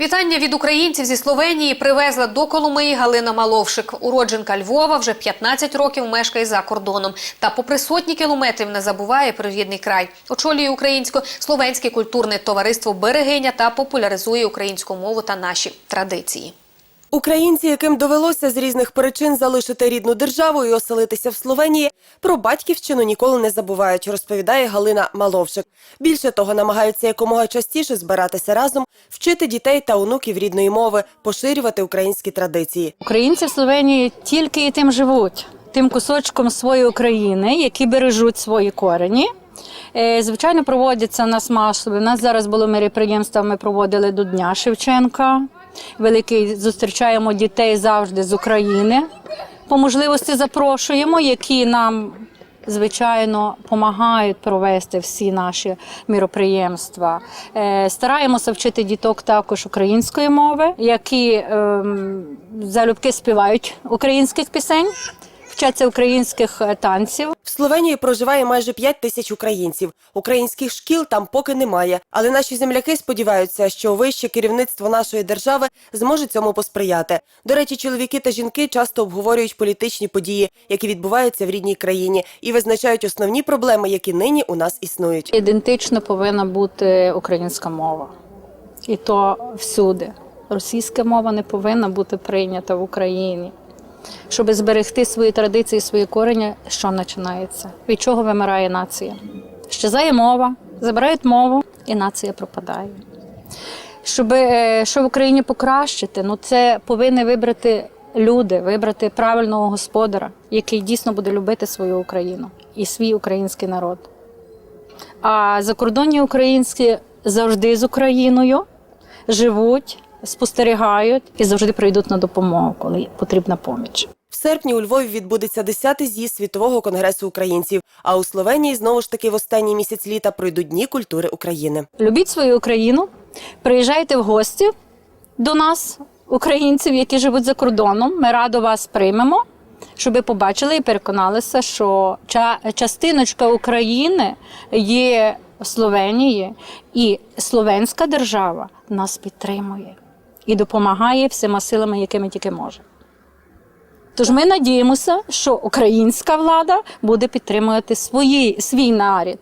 Вітання від українців зі Словенії привезла до Коломиї Галина Маловшик. Уродженка Львова вже 15 років мешкає за кордоном. Та попри сотні кілометрів не забуває про рідний край. Очолює українсько-словенське культурне товариство Берегиня та популяризує українську мову та наші традиції. Українці, яким довелося з різних причин залишити рідну державу і оселитися в Словенії, про батьківщину ніколи не забувають, розповідає Галина Маловшик. Більше того, намагаються якомога частіше збиратися разом, вчити дітей та онуків рідної мови, поширювати українські традиції. Українці в Словенії тільки і тим живуть, тим кусочком своєї України, які бережуть свої корені. Е, Звичайно, проводяться у нас масові. У нас зараз було мероприємство, ми проводили до Дня Шевченка. Великий зустрічаємо дітей завжди з України. По можливості запрошуємо, які нам звичайно допомагають провести всі наші міроприємства. Е, Стараємося вчити діток також української мови, які ем, залюбки співають українських пісень, вчаться українських е, танців. Словенії проживає майже 5 тисяч українців. Українських шкіл там поки немає. Але наші земляки сподіваються, що вище керівництво нашої держави зможе цьому посприяти. До речі, чоловіки та жінки часто обговорюють політичні події, які відбуваються в рідній країні, і визначають основні проблеми, які нині у нас існують. Ідентично повинна бути українська мова. І то всюди. Російська мова не повинна бути прийнята в Україні. Щоб зберегти свої традиції, свої корені, що починається? Від чого вимирає нація? Щезає мова, забирають мову, і нація пропадає. Щоб е, що в Україні покращити, ну це повинні вибрати люди, вибрати правильного господара, який дійсно буде любити свою Україну і свій український народ. А закордонні українські завжди з Україною живуть, спостерігають і завжди прийдуть на допомогу, коли потрібна поміч. В серпні у Львові відбудеться 10-й з'їзд світового конгресу українців. А у Словенії знову ж таки в останній місяць літа пройдуть дні культури України. Любіть свою Україну, приїжджайте в гості до нас, українців, які живуть за кордоном. Ми радо вас приймемо, щоб ви побачили і переконалися, що ча- частиночка України є в Словенії, і словенська держава нас підтримує і допомагає всіма силами, якими тільки може. Тож ми надіємося, що українська влада буде підтримувати свої, свій нарід.